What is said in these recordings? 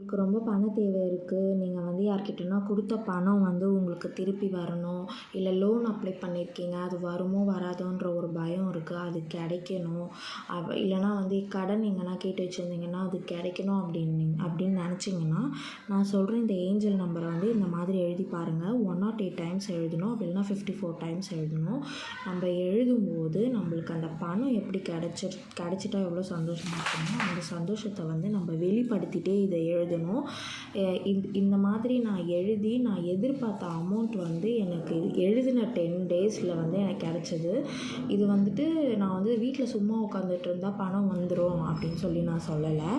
உங்களுக்கு ரொம்ப பண தேவை இருக்குது நீங்கள் வந்து யார்கிட்டனா கொடுத்த பணம் வந்து உங்களுக்கு திருப்பி வரணும். இல்லை லோன் அப்ளை பண்ணியிருக்கீங்க அது வருமோ வராதோன்ற ஒரு பயம் இருக்குது அது கிடைக்கணும். அப் இல்லைனா வந்து கடன் எங்கன்னா கேட்டு வச்சுருந்தீங்கன்னா அது கிடைக்கணும் அப்படின்னு அப்படின்னு நினச்சிங்கன்னா நான் சொல்கிற இந்த ஏஞ்சல் நம்பரை வந்து இந்த மாதிரி எழுதி பாருங்கள் ஒன் நாட் எயிட் டைம்ஸ் எழுதணும் அப்படி ஃபிஃப்டி ஃபோர் டைம்ஸ் எழுதணும் நம்ம எழுதும்போது நம்மளுக்கு அந்த பணம் எப்படி கிடச்சி கிடச்சிட்டா எவ்வளோ சந்தோஷமாக இருக்குமோ அந்த சந்தோஷத்தை வந்து நம்ம வெளிப்படுத்திட்டே இதை எழுதணும். இந்த மாதிரி நான் எழுதி நான் எதிர்பார்த்த அமௌண்ட் வந்து எனக்கு எழுதின டென் டேஸில் வந்து எனக்கு கிடச்சிது. இது வந்து வந்துட்டு நான் வந்து வீட்டில் சும்மா உட்காந்துட்டு இருந்தால் பணம் வந்துடும் அப்படின்னு சொல்லி நான் சொல்லலை.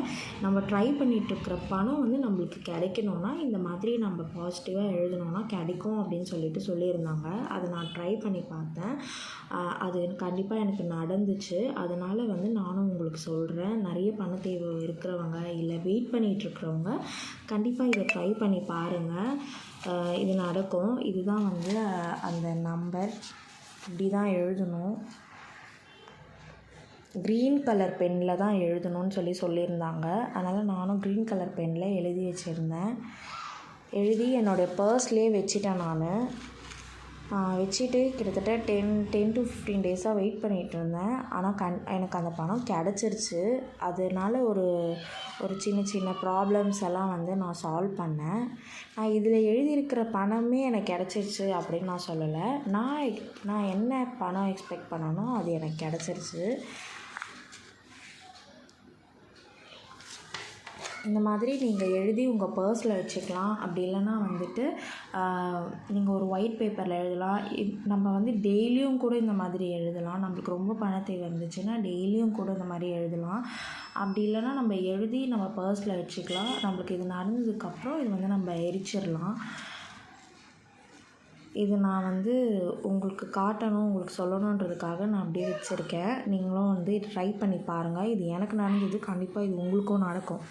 நம்ம ட்ரை பண்ணிகிட்ருக்குற பணம் வந்து நம்மளுக்கு கிடைக்கணுன்னா இந்த மாதிரி நம்ம பாசிட்டிவாக எழுதணுன்னா கிடைக்கும் அப்படின்னு சொல்லிட்டு சொல்லியிருந்தாங்க. அதை நான் ட்ரை பண்ணி பார்த்தேன். அது கண்டிப்பாக எனக்கு நடந்துச்சு. அதனால் வந்து நானும் உங்களுக்கு சொல்கிறேன் நிறைய பண தேவை இருக்கிறவங்க இல்லை வெயிட் பண்ணிகிட்ருக்கிறவங்க கண்டிப்பாக இதை ட்ரை பண்ணி பாருங்கள் இது நடக்கும். இதுதான் வந்து அந்த நம்பர் இப்படி தான் எழுதணும். க்ரீன் கலர் பென்னில் தான் எழுதணும்னு சொல்லி சொல்லியிருந்தாங்க. அதனால் நானும் க்ரீன் கலர் பென்னில் எழுதி வச்சுருந்தேன். எழுதி என்னுடைய பர்ஸ்லேயே வச்சுட்டேன் நான். வச்சுட்டு கிட்டத்தட்ட டென் டென் டு ஃபிஃப்டீன் டேஸாக வெயிட் பண்ணிகிட்டு இருந்தேன். ஆனால் கண் எனக்கு அந்த பணம் கிடச்சிருச்சு. அதனால ஒரு ஒரு சின்ன சின்ன ப்ராப்ளம்ஸ் எல்லாம் வந்து நான் சால்வ் பண்ணேன். நான் இதில் எழுதியிருக்கிற பணமே எனக்கு கிடச்சிருச்சு அப்படின்னு நான் சொல்லலை. நான் நான் என்ன பணம் எக்ஸ்பெக்ட் பண்ணனோ அது எனக்கு கிடச்சிருச்சு. இந்த மாதிரி நீங்கள் எழுதி உங்கள் பர்ஸில் வச்சுக்கலாம். அப்படி இல்லைன்னா வந்துட்டு நீங்கள் ஒரு ஒயிட் பேப்பரில் எழுதலாம். நம்ம வந்து டெய்லியும் கூட இந்த மாதிரி எழுதலாம். நம்மளுக்கு ரொம்ப பண தேவை இருந்துச்சுன்னா டெய்லியும் கூட இந்த மாதிரி எழுதலாம். அப்படி இல்லைன்னா நம்ம எழுதி நம்ம பர்ஸில் வச்சுக்கலாம். நம்மளுக்கு இது நடந்ததுக்கப்புறம் இது வந்து நம்ம எரிச்சிடலாம் இது நான் வந்து உங்களுக்கு காட்டணும் உங்களுக்கு சொல்லணுன்றதுக்காக நான் அப்படியே வச்சுருக்கேன். நீங்களும் வந்து ட்ரை பண்ணி பாருங்கள் இது எனக்கு நடந்தது. கண்டிப்பாக இது உங்களுக்கும் நடக்கும்.